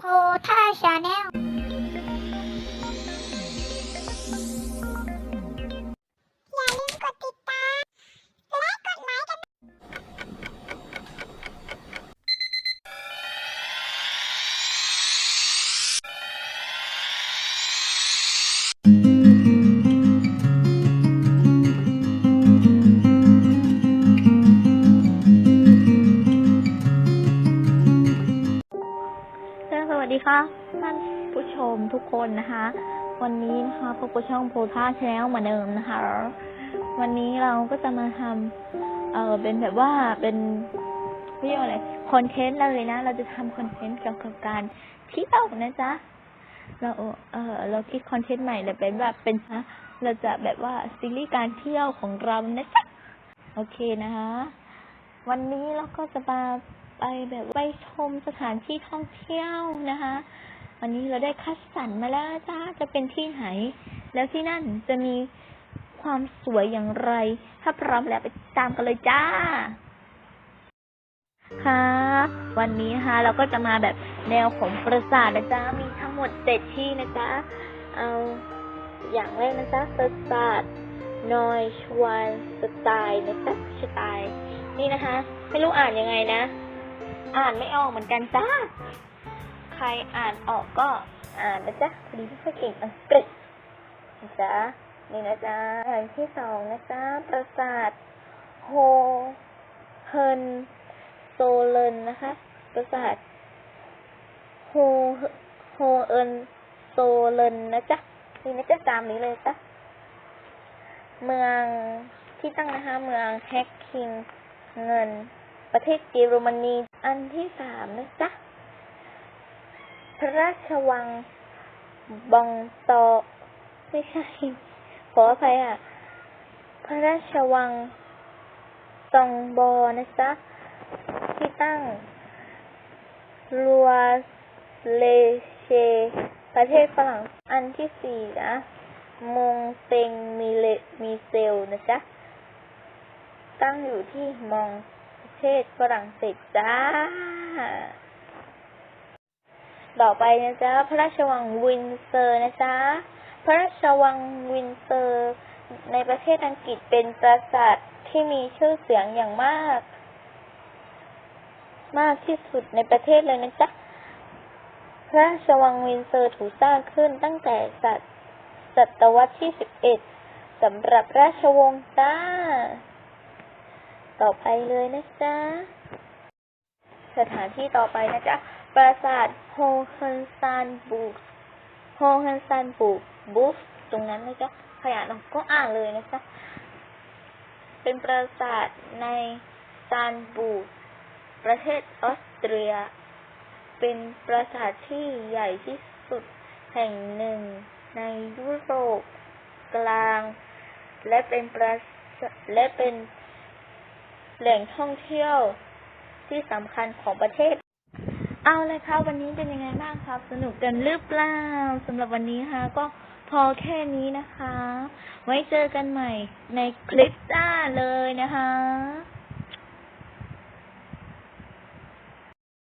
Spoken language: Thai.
โพท่า ดีค่ะท่านผู้ชมทุกคนนะคะ วันนี้นะคะพบกับช่องโพท่าแชนลเหมือนเดิมนะคะ วันนี้เราก็จะมาทำเออเป็นแบบว่าเป็นเรียกว่าอะไรคอนเทนต์เลยนะ เราจะทำคอนเทนต์เกี่ยวกับการเที่ยวนะจ๊ะเราเออเราคิดคอนเทนต์ใหม่เลยเป็นแบบเป็นนะเราจะแบบว่าซีรีส์การเที่ยวของเรานะจ๊ะโอเคนะคะวันนี้เราก็จะมา ไปแบบไปชมสถานที่ท่องเที่ยวนะคะ วันนี้เราได้คัดสรรมาแล้วจ้าจะเป็นที่ไหน แล้วที่นั่นจะมีความสวยอย่างไร ถ้าพร้อมแล้วไปตามกันเลยจ้า ค่ะ วันนี้นะคะเราก็จะมาแบบแนวของปราสาทนะจ๊ะมีทั้งหมดเจ็ดที่นะจ๊ะเอาอย่างแรกนะจ๊ะปราสาทนอยชวนสไตล์นะจ๊ะสไตล์นี่นะคะ ไม่รู้อ่านยังไงนะ อ่านไม่ออกเหมือนกันจ้า ใครอ่านออกก็อ่านนะจ๊ะพอดีไม่ค่อยเก่งอังกฤษนะจ๊ะนี่นะจ๊ะแห่งที่สองนะจ๊ะปราสาทโฮเฮินโซเลนนะคะ ปราสาทโฮโฮเอินโซเลนนะจ๊ะนี่นะจ๊ะตามนี้เลยจ้ะเมืองที่ตั้งนะคะ เมืองแฮกคิงเงิน ประเทศเยอรมนีอันที่สามนะจ๊ะ พระราชวังบองโตไม่ใช่ ขออภัยอะ พระราชวังซองบอนะจ๊ะ ที่ตั้งลัวเลเช ประเทศฝรั่งอันที่สี่นะมงเตงมีเลมีเซลนะจ๊ะ ตั้งอยู่ที่มอง เทศฝรั่งเศสจ้า ต่อไปนะจ๊ะพระราชวังวินเซอร์นะจ๊ะพระราชวังวินเซอร์ ในประเทศอังกฤษเป็นปราสาทที่มีชื่อเสียงอย่างมาก มากที่สุดในประเทศเลยนะจ๊ะพระราชวังวินเซอร์ถูกสร้างขึ้นตั้งแต่ศตวรรษที่สิบเอ็ดสำหรับราชวงศ์จ้า ต่อไปเลยนะจ๊ะ สถานที่ต่อไปนะจ๊ะ ปราสาทโฮเฮนซานบูกโฮเฮนซานบูกบูฟตรงนั้นนะจ๊ะ ขยานออกก็อ่านเลยนะจ๊ะ เป็นปราสาทในซานบูกประเทศออสเตรีย เป็นปราสาทที่ใหญ่ที่สุดแห่งหนึ่งในยุโรปกลาง และเป็นปราและเป็น แหล่งท่องเที่ยวที่สำคัญของประเทศ เอาเลยค่ะวันนี้เป็นยังไงบ้างครับ สนุกกันหรือเปล่าสำหรับวันนี้ค่ะก็พอแค่นี้นะคะ ไว้เจอกันใหม่ในคลิปหน้าเลยนะคะ